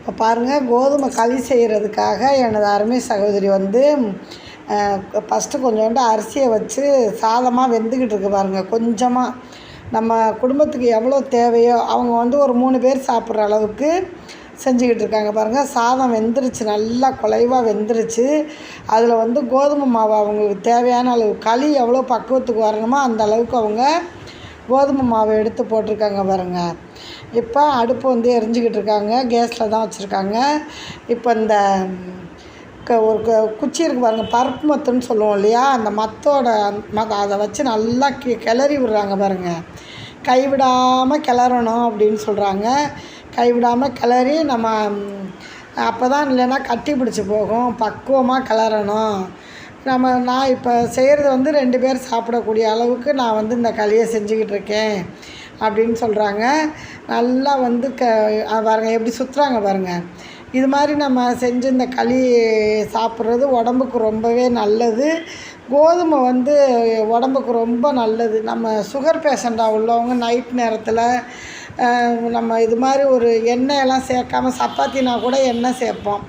இப்போ பாருங்கள் கோதுமை களி செய்கிறதுக்காக எனது அருமை சகோதரி வந்து ஃபஸ்ட்டு கொஞ்சோண்டு அரிசியை வச்சு சாதமாக வெந்துக்கிட்டு இருக்கு பாருங்கள் கொஞ்சமாக நம்ம குடும்பத்துக்கு எவ்வளோ தேவையோ அவங்க வந்து ஒரு மூணு பேர் சாப்பிட்ற அளவுக்கு செஞ்சுக்கிட்டு இருக்காங்க பாருங்கள் சாதம் வெந்துருச்சு நல்லா குலைவாக வெந்துருச்சு. அதில் வந்து கோதுமை மாவு அவங்களுக்கு தேவையான அளவு களி எவ்வளோ பக்குவத்துக்கு வரணுமோ அந்த அளவுக்கு அவங்க கோதுமை மாவு எடுத்து போட்டிருக்காங்க பாருங்கள் இப்போ அடுப்பு வந்து எரிஞ்சிக்கிட்டு இருக்காங்க. கேஸில் தான் வச்சுருக்காங்க. இப்போ இந்த க ஒரு க குச்சி இருக்குது பாருங்கள் பருப்பு மத்துன்னு சொல்லுவோம் இல்லையா? அந்த மத்தோட ம அதை வச்சு நல்லா கி கிளறி விடுறாங்க பாருங்கள் கைவிடாமல் கிளறணும் அப்படின்னு சொல்கிறாங்க கைவிடாமல் கிளறி நம்ம அப்போ தான் இல்லைன்னா கட்டி பிடிச்சி போகும். பக்குவமாக கிளறணும். நம்ம நான் இப்போ செய்கிறது வந்து ரெண்டு பேர் சாப்பிடக்கூடிய அளவுக்கு நான் வந்து இந்த களியை செஞ்சுக்கிட்டு இருக்கேன். அப்படின்னு சொல்கிறாங்க நல்லா வந்து க பாருங்கள் எப்படி சுற்றுறாங்க பாருங்கள் இது மாதிரி நம்ம செஞ்சு இந்த களி சாப்பிட்றது உடம்புக்கு ரொம்பவே நல்லது. கோதுமை வந்து உடம்புக்கு ரொம்ப நல்லது. நம்ம சுகர் பேஷண்ட்டாக உள்ளவங்க நைட் நேரத்தில் நம்ம இது மாதிரி ஒரு எண்ணெயெல்லாம் சேர்க்காம சப்பாத்தினா கூட எண்ணெய் சேர்ப்போம்.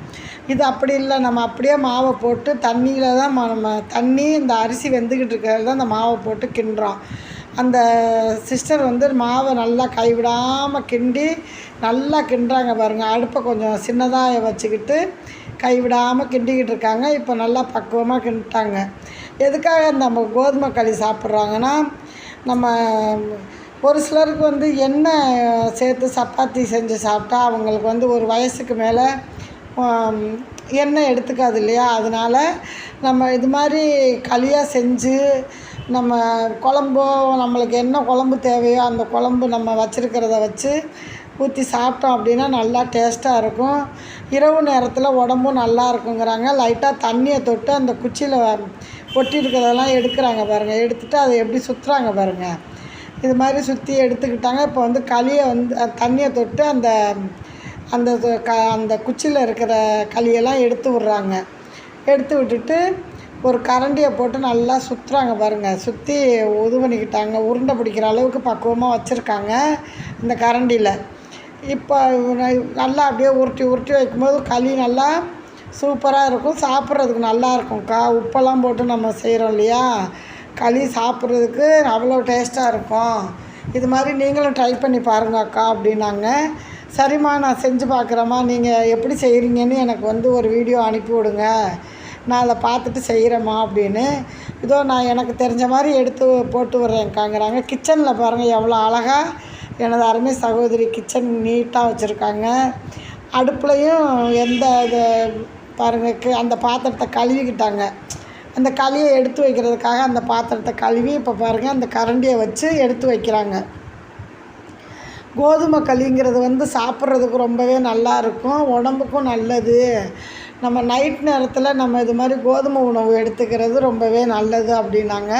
இது அப்படி இல்லை. நம்ம அப்படியே மாவை போட்டு தண்ணியில் தான் நம்ம தண்ணி இந்த அரிசி வெந்துக்கிட்டு இருக்கிறது தான் அந்த மாவை போட்டு கிண்டுறோம். அந்த சிஸ்டர் வந்து மாவை நல்லா கைவிடாமல் கிண்டி நல்லா கிண்டுறாங்க பாருங்கள் அடுப்பை கொஞ்சம் சின்னதாக வச்சுக்கிட்டு கைவிடாமல் கிண்டிக்கிட்டு இருக்காங்க. இப்போ நல்லா பக்குவமாக கிண்டிட்டாங்க. எதுக்காக நம்ம கோதுமை களி சாப்பிட்றாங்கன்னா நம்ம ஒரு சிலருக்கு வந்து எண்ணெய் சேர்த்து சப்பாத்தி செஞ்சு சாப்பிட்டா அவங்களுக்கு வந்து ஒரு வயசுக்கு மேலே எண்ணெய் எடுத்துக்காது இல்லையா? அதனால் நம்ம இது மாதிரி களியாக செஞ்சு நம்ம குழம்போ நம்மளுக்கு என்ன குழம்பு தேவையோ அந்த குழம்பு நம்ம வச்சுருக்கிறத வச்சு ஊற்றி சாப்பிட்டோம் அப்படின்னா நல்லா டேஸ்ட்டாக இருக்கும். இரவு நேரத்தில் உடம்பும் நல்லா இருக்குங்கிறாங்க. லைட்டாக தண்ணியை தொட்டு அந்த குச்சியில் ஒட்டி இருக்கிறதெல்லாம் எடுக்கிறாங்க பாருங்கள் எடுத்துகிட்டு அதை எப்படி சுற்றுறாங்க பாருங்கள் இது மாதிரி சுற்றி எடுத்துக்கிட்டாங்க. இப்போ வந்து களியை வந்து தண்ணியை தொட்டு அந்த அந்த க அந்த குச்சியில் இருக்கிற களியெல்லாம் எடுத்து விட்றாங்க. எடுத்து விட்டுட்டு ஒரு கரண்டியை போட்டு நல்லா சுற்றுறாங்க பாருங்கள் சுற்றி இது பண்ணிக்கிட்டாங்க. உருண்டை பிடிக்கிற அளவுக்கு பக்குவமாக வச்சுருக்காங்க இந்த கரண்டியில். இப்போ நல்லா அப்படியே உருட்டி உருட்டி வைக்கும்போது களி நல்லா சூப்பராக இருக்கும். சாப்பிட்றதுக்கு நல்லாயிருக்கும் கா உப்பெல்லாம் போட்டு நம்ம செய்கிறோம் இல்லையா? களி சாப்பிட்றதுக்கு அவ்வளோ டேஸ்ட்டாக இருக்கும். இது மாதிரி நீங்களும் ட்ரை பண்ணி பாருங்கள் அக்கா அப்படின்னாங்க. சரிம்மா நான் செஞ்சு பார்க்குறேம்மா நீங்கள் எப்படி செய்கிறீங்கன்னு எனக்கு வந்து ஒரு வீடியோ அனுப்பி விடுங்க. நான் அதை பார்த்துட்டு செய்கிறேம்மா அப்படின்னு. இதோ நான் எனக்கு தெரிஞ்ச மாதிரி எடுத்து போட்டு விட்றேன்க்காங்கிறாங்க. கிச்சனில் பாருங்கள் எவ்வளோ அழகாக எனது அருமை சகோதரி கிச்சன் நீட்டாக வச்சுருக்காங்க. அடுப்புலையும் எந்த இது பாருங்கள் அந்த பாத்திரத்தை கழுவிக்கிட்டாங்க. அந்த களியை எடுத்து வைக்கிறதுக்காக அந்த பாத்திரத்தை கழுவி இப்போ பாருங்கள் அந்த கரண்டியை வச்சு எடுத்து வைக்கிறாங்க. கோதுமை களிங்கிறது வந்து சாப்பிட்றதுக்கு ரொம்பவே நல்லா இருக்கும் உடம்புக்கும் நல்லது. நம்ம நைட் நேரத்தில் நம்ம இது மாதிரி கோதுமை உணவு எடுத்துக்கிறது ரொம்பவே நல்லது அப்படின்னாங்க.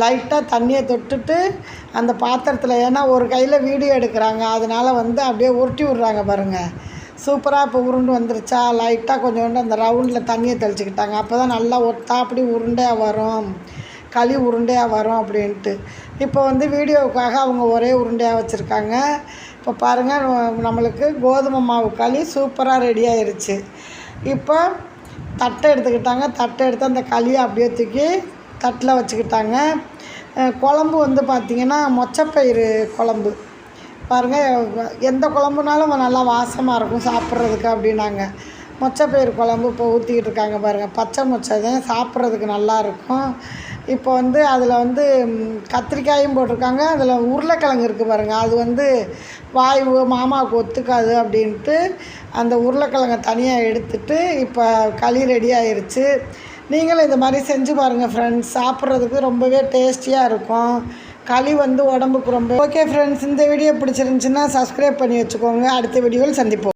லைட்டாக தண்ணியை தொட்டுட்டு அந்த பாத்திரத்தில் ஏன்னா ஒரு கையில் வீடியோ எடுக்கிறாங்க. அதனால் வந்து அப்படியே உருட்டி விட்றாங்க பாருங்கள் சூப்பராக இப்போ உருண்டு வந்துருச்சா? லைட்டாக கொஞ்சோண்டு அந்த ரவுண்டில் தண்ணியை தெளிச்சிக்கிட்டாங்க. அப்போ தான் நல்லா ஒத்தாப்படி உருண்டையாக வரும். களி உருண்டையாக வரும் அப்படின்ட்டு. இப்போ வந்து வீடியோவுக்காக அவங்க ஒரே உருண்டையாக வச்சுருக்காங்க. இப்போ பாருங்கள் நம்மளுக்கு கோதுமை மாவு களி சூப்பராக ரெடி ஆயிடுச்சு இப்போ தட்டை எடுத்துக்கிட்டாங்க. தட்டை எடுத்து அந்த களியை அப்படியே தூக்கி தட்டில் வச்சுக்கிட்டாங்க. குழம்பு வந்து பார்த்திங்கன்னா மொச்சப்பயிறு குழம்பு. பாருங்கள் எந்த குழம்புனாலும் நல்லா வாசமாக இருக்கும் சாப்பிட்றதுக்கு அப்படின்னாங்க. மொச்சப்பயிறு குழம்பு இப்போ ஊற்றிக்கிட்டு இருக்காங்க பாருங்கள் பச்சை மொச்சை தான் சாப்பிட்றதுக்கு நல்லாயிருக்கும் இப்போ வந்து அதில் வந்து கத்திரிக்காயும் போட்டிருக்காங்க. அதில் உருளைக்கிழங்கு இருக்குது பாருங்கள் அது வந்து வாய்வு மாமாவுக்கு ஒத்துக்காது அப்படின்ட்டு அந்த உருளைக்கிழங்கை தனியாக எடுத்துட்டு இப்போ களி ரெடி ஆயிடுச்சு நீங்களும் இந்த மாதிரி செஞ்சு பாருங்கள் ஃப்ரெண்ட்ஸ் சாப்பிட்றதுக்கு ரொம்பவே டேஸ்டியாக இருக்கும். களி வந்து உடம்புக்கு ரொம்ப ஓகே ஃப்ரெண்ட்ஸ் இந்த வீடியோ பிடிச்சிருந்துச்சின்னா சப்ஸ்கிரைப் பண்ணி வச்சுக்கோங்க. அடுத்த வீடியோவில் சந்திப்போம்.